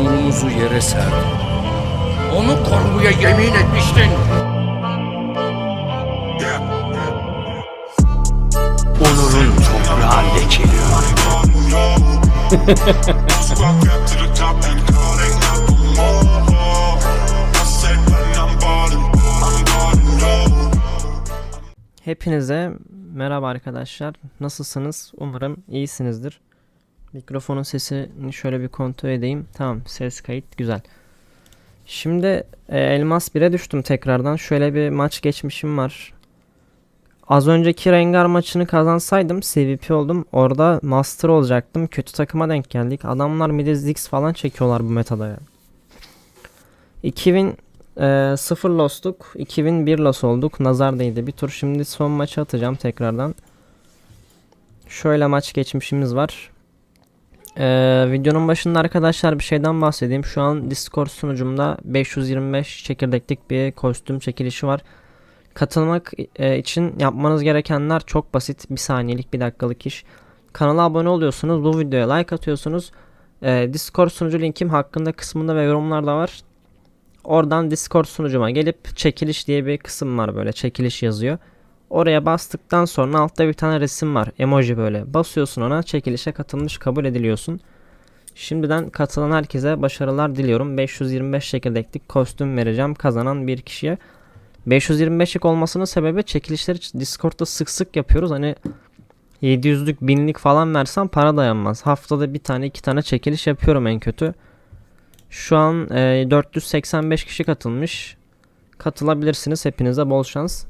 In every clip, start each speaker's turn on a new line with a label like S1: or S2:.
S1: onurumuzu yere serdin. Onu korumaya yemin etmiştin. Onurun toprağı lekeliyor.
S2: Hepinize merhaba arkadaşlar. Nasılsınız? Umarım iyisinizdir. Mikrofonun sesini şöyle bir kontrol edeyim. Tamam, ses kayıt güzel. Şimdi e, Elmas 1'e düştüm tekrardan. Şöyle bir maç geçmişim var. Az önceki Rengar maçını kazansaydım CVP oldum. Orada Master olacaktım. Kötü takıma denk geldik. Adamlar mide Ziggs falan çekiyorlar bu metada ya. 2000 ee, 0 lossluk 2001 loss olduk. Nazar değdi bir tur. Şimdi son maçı atacağım tekrardan. Şöyle maç geçmişimiz var. Ee, videonun başında arkadaşlar bir şeyden bahsedeyim. Şu an Discord sunucumda 525 çekirdeklik bir kostüm çekilişi var. Katılmak e, için yapmanız gerekenler çok basit. Bir saniyelik bir dakikalık iş. Kanala abone oluyorsunuz. Bu videoya like atıyorsunuz. Ee, Discord sunucu linkim hakkında kısmında ve yorumlarda var. Oradan Discord sunucuma gelip çekiliş diye bir kısım var böyle çekiliş yazıyor. Oraya bastıktan sonra altta bir tane resim var emoji böyle. Basıyorsun ona çekilişe katılmış kabul ediliyorsun. Şimdiden katılan herkese başarılar diliyorum. 525 çekirdeklik kostüm vereceğim kazanan bir kişiye. 525'lik olmasının sebebi çekilişleri Discord'da sık sık yapıyoruz. Hani 700'lük 1000'lik falan versem para dayanmaz. Haftada bir tane iki tane çekiliş yapıyorum en kötü. Şu an e, 485 kişi katılmış. Katılabilirsiniz. Hepinize bol şans.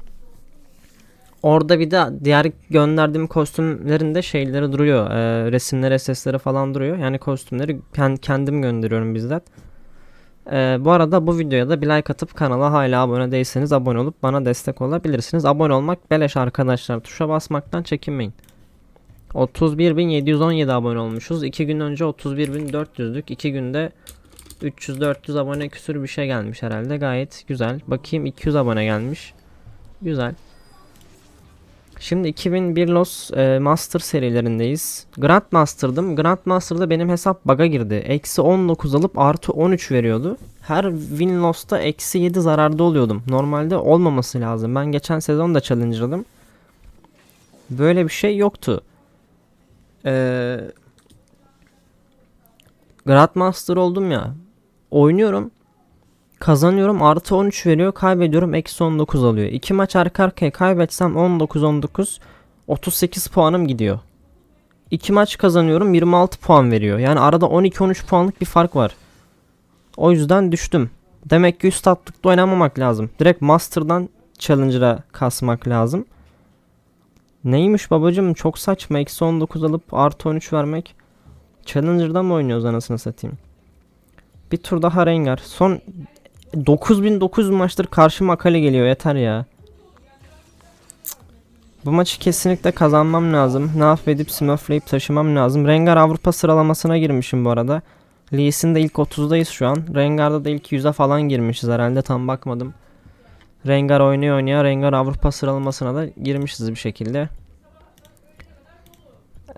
S2: Orada bir de diğer gönderdiğim kostümlerinde şeyleri duruyor. E, resimleri, sesleri falan duruyor. Yani kostümleri kendim gönderiyorum bizzat. E, bu arada bu videoya da bir like atıp kanala hala abone değilseniz abone olup bana destek olabilirsiniz. Abone olmak beleş arkadaşlar. Tuşa basmaktan çekinmeyin. 31.717 abone olmuşuz. 2 gün önce 31.400'lük. 2 günde 300-400 abone küsür bir şey gelmiş herhalde. Gayet güzel. Bakayım 200 abone gelmiş. Güzel. Şimdi 2001 Los e, Master serilerindeyiz. Grandmaster'dım. Grandmaster'da benim hesap bug'a girdi. Eksi 19 alıp artı 13 veriyordu. Her win loss'ta eksi 7 zararda oluyordum. Normalde olmaması lazım. Ben geçen sezon da challenger'dım. Böyle bir şey yoktu. Eee Grandmaster oldum ya. Oynuyorum. Kazanıyorum artı 13 veriyor. Kaybediyorum eksi 19 alıyor. İki maç arka arkaya kaybetsem 19-19 38 puanım gidiyor. İki maç kazanıyorum 26 puan veriyor. Yani arada 12-13 puanlık bir fark var. O yüzden düştüm. Demek ki üst atlıkta oynamamak lazım. Direkt Master'dan Challenger'a kasmak lazım. Neymiş babacım çok saçma. Eksi 19 alıp artı 13 vermek. Challenger'dan mı oynuyoruz anasını satayım? Bir tur daha Rengar. Son 9900 maçtır karşıma Akali geliyor yeter ya. Bu maçı kesinlikle kazanmam lazım. Ne affedip smurflayıp taşımam lazım. Rengar Avrupa sıralamasına girmişim bu arada. Lee Sin de ilk 30'dayız şu an. Rengar'da da ilk 100'e falan girmişiz herhalde tam bakmadım. Rengar oynuyor oynuyor. Rengar Avrupa sıralamasına da girmişiz bir şekilde.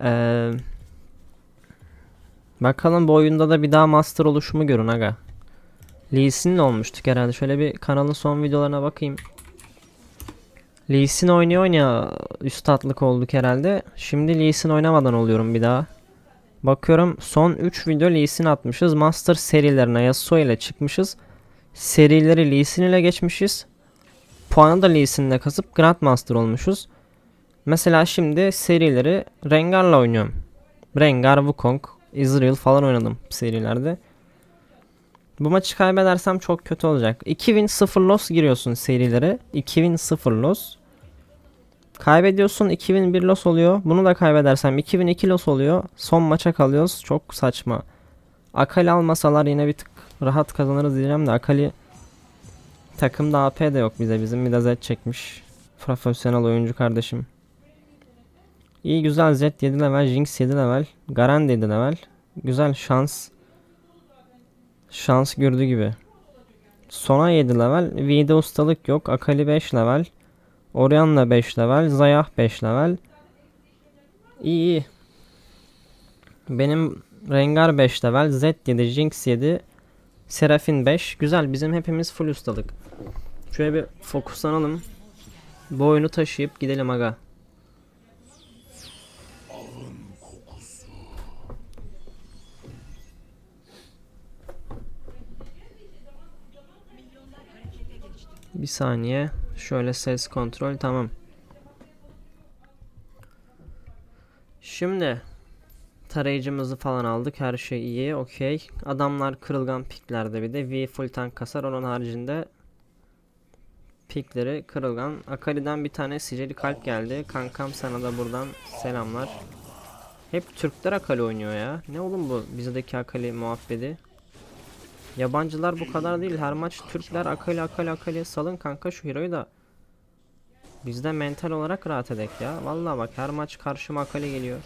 S2: Eee... Bakalım bu oyunda da bir daha master oluşumu görün aga. Lee olmuştuk herhalde. Şöyle bir kanalın son videolarına bakayım. Lee Sin oynuyor oynuyor üst atlık olduk herhalde. Şimdi Lee oynamadan oluyorum bir daha. Bakıyorum son 3 video Lee atmışız. Master serilerine Yasuo ile çıkmışız. Serileri Lee ile geçmişiz. Puanı da Lee Sin ile kasıp Grandmaster olmuşuz. Mesela şimdi serileri Rengar'la oynuyorum. Rengar, Wukong, Israel falan oynadım serilerde. Bu maçı kaybedersem çok kötü olacak. 2000 0 loss giriyorsun serilere. 2000 0 loss. Kaybediyorsun 2001 loss oluyor. Bunu da kaybedersem 2002 loss oluyor. Son maça kalıyoruz. Çok saçma. Akali almasalar yine bir tık rahat kazanırız diyeceğim de Akali takımda AP de yok bize. Bizim bir de Z çekmiş. Profesyonel oyuncu kardeşim. İyi güzel Z 7 level, Jinx 7 level, Garen de 7 level. Güzel şans. Şans gördü gibi. Sona 7 level, V'de ustalık yok. Akali 5 level. Orianna 5 level, Zayah 5 level. İyi iyi. Benim Rengar 5 level, Zed 7, Jinx 7, Serafin 5. Güzel bizim hepimiz full ustalık. Şöyle bir fokuslanalım. Bu oyunu taşıyıp gidelim aga. Bir saniye. Şöyle ses kontrol tamam. Şimdi tarayıcımızı falan aldık. Her şey iyi. Okey. Adamlar kırılgan piklerde bir de V full tank kasar. Onun haricinde pikleri kırılgan. Akali'den bir tane sicili kalp geldi. Kankam sana da buradan selamlar. Hep Türkler Akali oynuyor ya. Ne oğlum bu bizdeki Akali muhabbeti? Yabancılar bu kadar değil. Her maç Türkler Akali Akali Akali salın kanka şu hero'yu da. Biz de mental olarak rahat edek ya. Vallahi bak her maç karşıma Akali geliyor.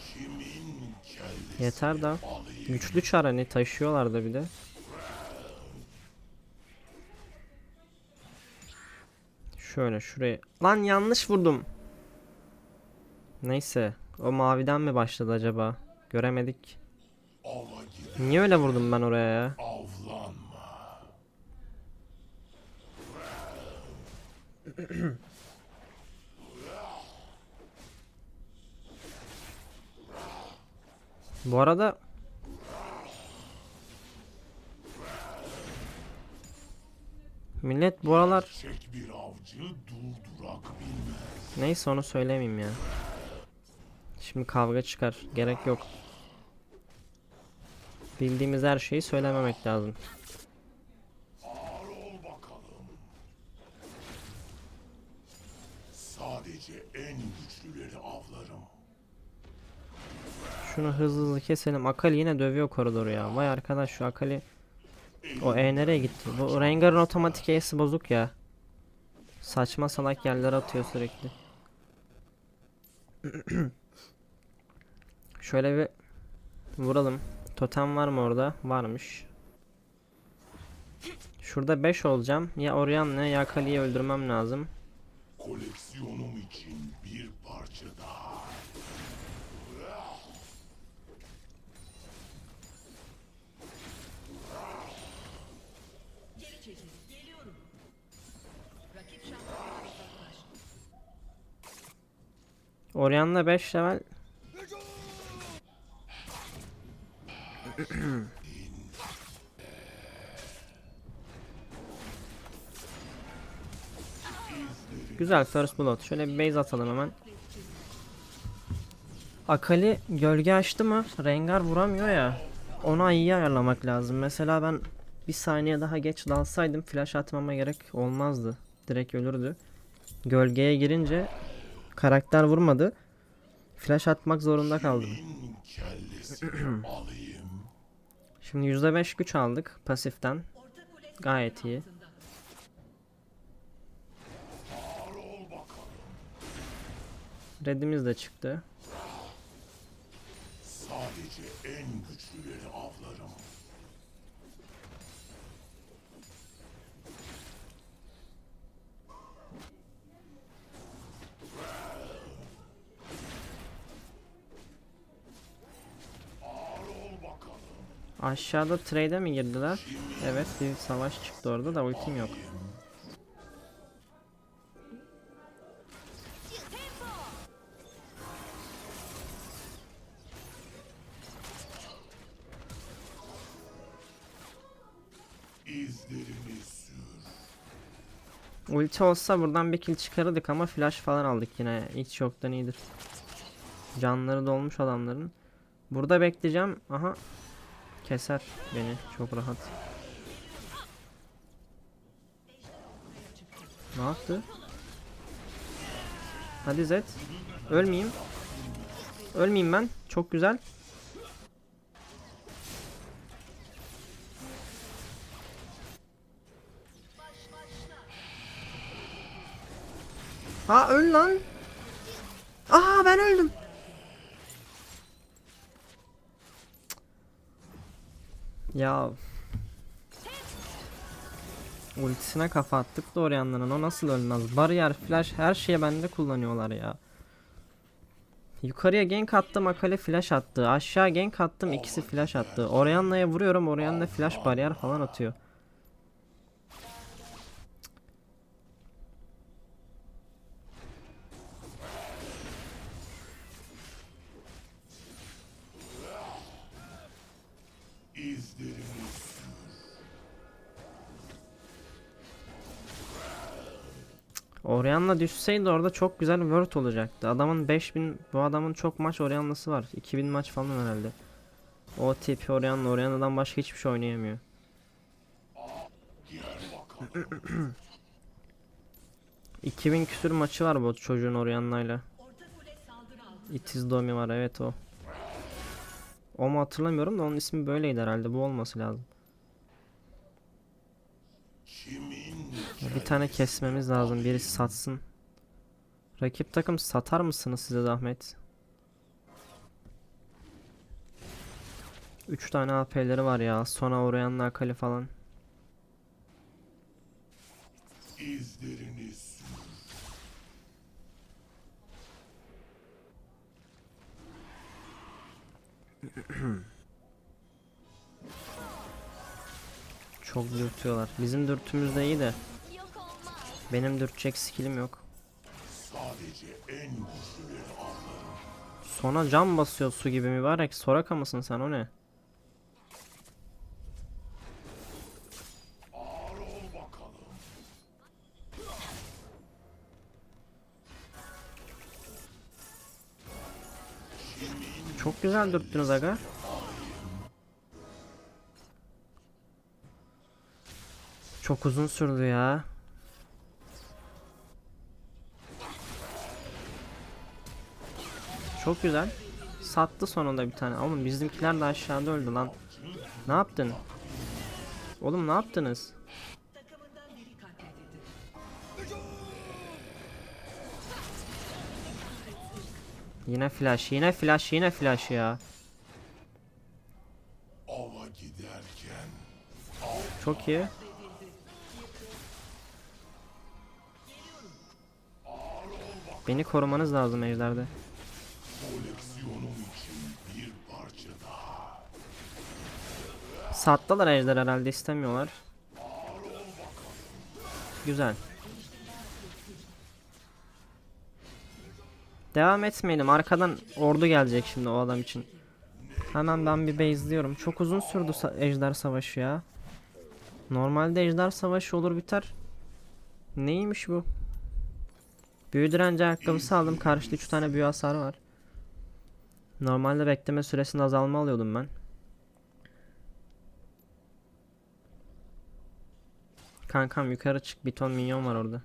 S2: Yeter da. Güçlü çar hani taşıyorlar da bir de. Şöyle şuraya. Lan yanlış vurdum. Neyse. O maviden mi başladı acaba? Göremedik. Niye öyle vurdum ben oraya ya? Bu arada Millet bu aralar
S3: Tek bir avcı durdurak bilmez.
S2: Neyse onu söylemeyeyim ya. Şimdi kavga çıkar. Gerek yok. Bildiğimiz her şeyi söylememek lazım.
S3: Ağır ol bakalım. Sadece en güçlüleri avlarım.
S2: Şunu hızlı hızlı keselim. Akali yine dövüyor koridoru ya. Vay arkadaş şu Akali. O E nereye gitti? Bu Rengar'ın otomatik E'si bozuk ya. Saçma salak yerlere atıyor sürekli. Şöyle bir vuralım. Totem var mı orada? Varmış. Şurada 5 olacağım. Ya Orianna ya Akali'yi öldürmem lazım.
S3: Koleksiyonum için bir parça daha.
S2: Orianna 5 level. Güzel first blood. Şöyle bir base atalım hemen. Akali gölge açtı mı? Rengar vuramıyor ya. Ona iyi ayarlamak lazım. Mesela ben bir saniye daha geç dalsaydım flash atmama gerek olmazdı. Direkt ölürdü. Gölgeye girince karakter vurmadı. Flash atmak zorunda kaldım. Şimdi %5 güç aldık pasiften. Gayet iyi. Redimiz de çıktı.
S3: Sadece en güçlüleri avlarım.
S2: Aşağıda trade'e mi girdiler? Evet bir savaş çıktı orada da ultim yok. Ulti olsa buradan bir kill çıkarırdık ama flash falan aldık yine. Hiç yoktan iyidir. Canları dolmuş adamların. Burada bekleyeceğim. Aha. Keser beni çok rahat. Ne yaptı? Hadi Zed. Ölmeyeyim. Ölmeyeyim ben. Çok güzel. Ha öl lan. Aa ben öldüm. Ya. Ultisine kafa attık da Orianna'nın o nasıl ölmez? Bariyer, flash her şeye bende kullanıyorlar ya. Yukarıya gank attım Akali flash attı. Aşağı gank attım ikisi flash attı. Orianna'ya vuruyorum Orianna flash bariyer falan atıyor. Orianna düşseydi orada çok güzel word olacaktı. Adamın 5000 bu adamın çok maç Orianna'sı var. 2000 maç falan herhalde. O tip Orianna Orianna'dan başka hiçbir şey oynayamıyor. ...2000 küsür maçı var bu çocuğun Orianna'yla. Itiz Domi var evet o. O mu hatırlamıyorum da onun ismi böyleydi herhalde bu olması lazım. Bir tane kesmemiz lazım. Birisi satsın. Rakip takım satar mısınız size zahmet? 3 tane AP'leri var ya. Sona uğrayan Akali falan. Çok dürtüyorlar. Bizim dürtümüz de iyi de. Benim dürtecek skillim yok. Sona cam basıyor su gibi mübarek. Soraka mısın sen o ne? Çok güzel dürttünüz aga. Çok uzun sürdü ya. Çok güzel. Sattı sonunda bir tane. Oğlum bizimkiler de aşağıda öldü lan. Ne yaptın? Oğlum ne yaptınız? Yine flash, yine flash, yine flash ya.
S3: Ava giderken
S2: Çok iyi. Beni korumanız lazım evlerde.
S3: Koleksiyonum için bir parça daha.
S2: Sattılar ejder herhalde istemiyorlar. Güzel. Devam etmeyelim. Arkadan ordu gelecek şimdi o adam için. Hemen ben bir base'liyorum. Çok uzun sürdü sa- ejder savaşı ya. Normalde ejder savaşı olur biter. Neymiş bu? Büyü direnci ayakkabısı aldım. Karşıda 3 tane büyü hasarı var. Normalde bekleme süresinde azalma alıyordum ben. Kankam yukarı çık bir ton minyon var orada.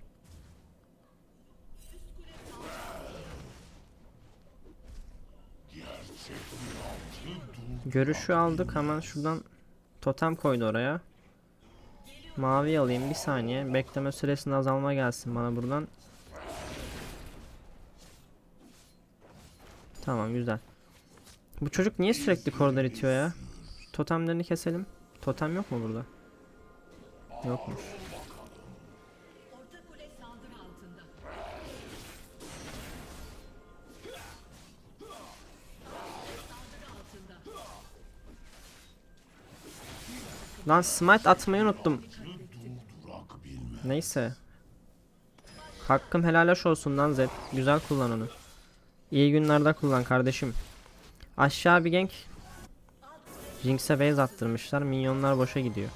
S2: Görüşü aldık hemen şuradan totem koydu oraya. Mavi alayım bir saniye. Bekleme süresinde azalma gelsin bana buradan. Tamam güzel. Bu çocuk niye sürekli koridor itiyor ya? Totemlerini keselim. Totem yok mu burada? Yokmuş. Lan smite atmayı unuttum. Neyse. Hakkım helalaş olsun lan Zed. Güzel kullan onu. İyi günlerde kullan kardeşim. Aşağı bir gank. Jinx'e base attırmışlar. Minyonlar boşa gidiyor.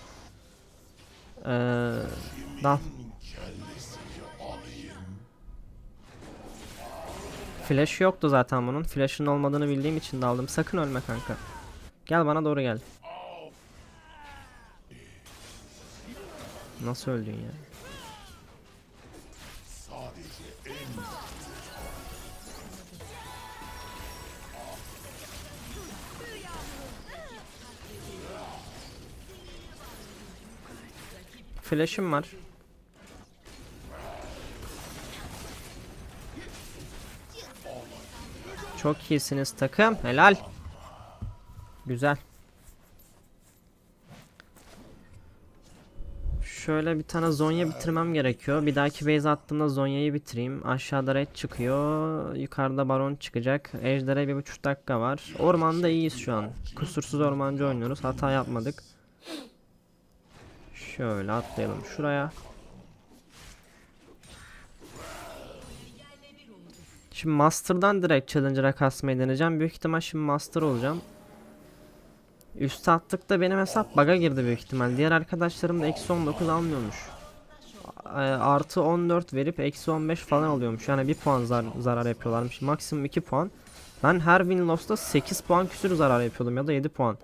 S2: Ee, dal. Flash yoktu zaten bunun. Flash'ın olmadığını bildiğim için daldım. Sakın ölme kanka. Gel bana doğru gel. Nasıl öldün ya? Flash'ım var. Çok iyisiniz takım. Helal. Güzel. Şöyle bir tane Zonya bitirmem gerekiyor. Bir dahaki base attığımda Zonya'yı bitireyim. Aşağıda red çıkıyor. Yukarıda baron çıkacak. Ejder'e bir buçuk dakika var. Ormanda iyiyiz şu an. Kusursuz ormancı oynuyoruz. Hata yapmadık. Şöyle atlayalım şuraya. Şimdi Master'dan direkt Challenger'a kasmayı deneyeceğim. Büyük ihtimal şimdi Master olacağım. Üste attıkta benim hesap bug'a girdi büyük ihtimal. Diğer arkadaşlarım da eksi 19 almıyormuş. A- Artı 14 verip eksi 15 falan alıyormuş. Yani 1 puan zar- zarar yapıyorlarmış. Maksimum 2 puan. Ben her win loss'ta 8 puan küsür zarar yapıyordum ya da 7 puan.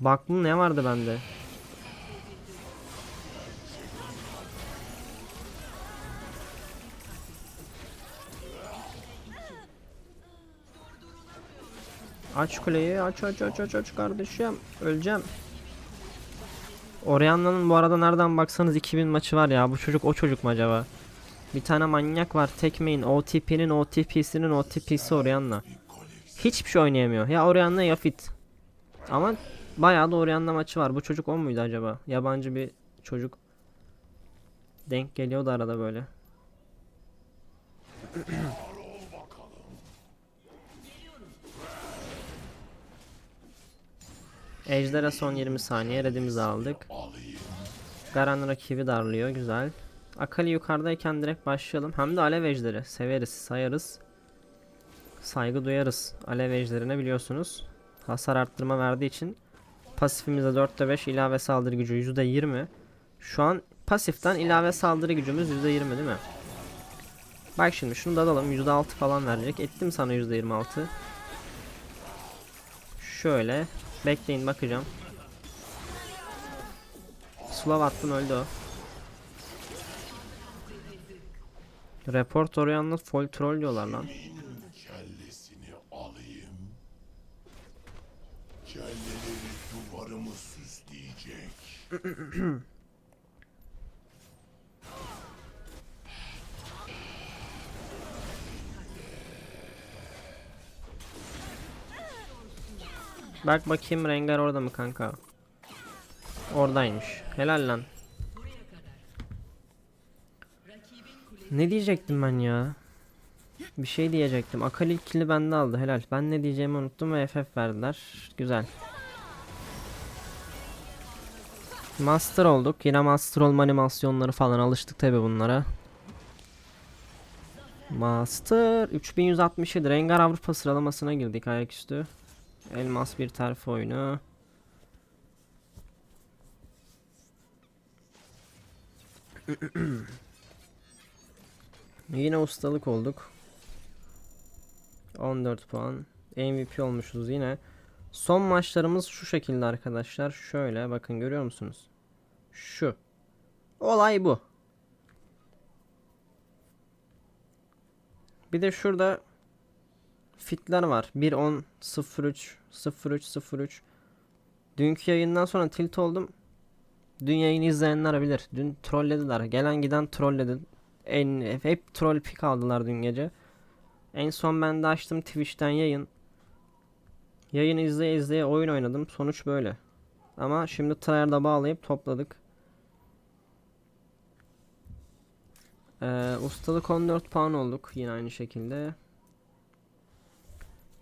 S2: Baktım ne vardı bende? Aç kuleyi aç aç aç aç aç kardeşim öleceğim. Orianna'nın bu arada nereden baksanız 2000 maçı var ya bu çocuk o çocuk mu acaba? Bir tane manyak var tek main OTP'nin OTP'sinin OTP'si Orianna. Hiçbir şey oynayamıyor. Ya Orianna ya Fit. Ama bayağı da Orianna maçı var. Bu çocuk o muydu acaba? Yabancı bir çocuk. Denk geliyordu arada böyle. Ejder'e son 20 saniye redimizi aldık. Garan rakibi darlıyor güzel. Akali yukarıdayken direkt başlayalım. Hem de alev ejderi severiz sayarız. Saygı duyarız. Alev ejderine biliyorsunuz. Hasar arttırma verdiği için pasifimize 4'te 5 ilave saldırı gücü %20. Şu an pasiften ilave saldırı gücümüz %20 değil mi? Bak şimdi şunu da alalım %6 falan verecek. Ettim sana %26. Şöyle bekleyin bakacağım. Slav attım öldü o. Report Orianna full troll diyorlar lan.
S3: Kellesini alayım. Kelleleri duvarımı süsleyecek.
S2: Bak bakayım Rengar orada mı kanka? Oradaymış. Helal lan. Ne diyecektim ben ya? Bir şey diyecektim. Akali ilk kill'i bende aldı. Helal. Ben ne diyeceğimi unuttum ve FF verdiler. Güzel. Master olduk. Yine master olma animasyonları falan alıştık tabi bunlara. Master 3167 Rengar Avrupa sıralamasına girdik ayaküstü. Elmas bir terfi oyunu. Yine ustalık olduk. 14 puan. MVP olmuşuz yine. Son maçlarımız şu şekilde arkadaşlar. Şöyle bakın görüyor musunuz? Şu. Olay bu. Bir de şurada fitler var. 1 10 03 03 03. Dünkü yayından sonra tilt oldum. Dün yayını izleyenler bilir. Dün trollediler. Gelen giden trolledi. En, hep troll pick aldılar dün gece. En son ben de açtım Twitch'ten yayın. Yayını izleye izleye oyun oynadım. Sonuç böyle. Ama şimdi tryhard'a bağlayıp topladık. Ee, ustalık 14 puan olduk. Yine aynı şekilde.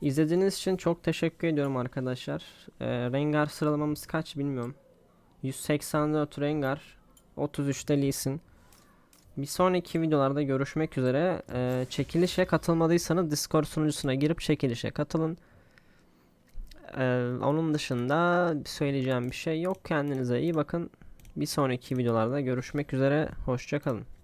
S2: İzlediğiniz için çok teşekkür ediyorum arkadaşlar. Ee, Rengar sıralamamız kaç bilmiyorum. 184 Rengar, 33'te Lee. Bir sonraki videolarda görüşmek üzere. Ee, çekilişe katılmadıysanız Discord sunucusuna girip çekilişe katılın. Ee, onun dışında söyleyeceğim bir şey yok. Kendinize iyi bakın. Bir sonraki videolarda görüşmek üzere. Hoşçakalın.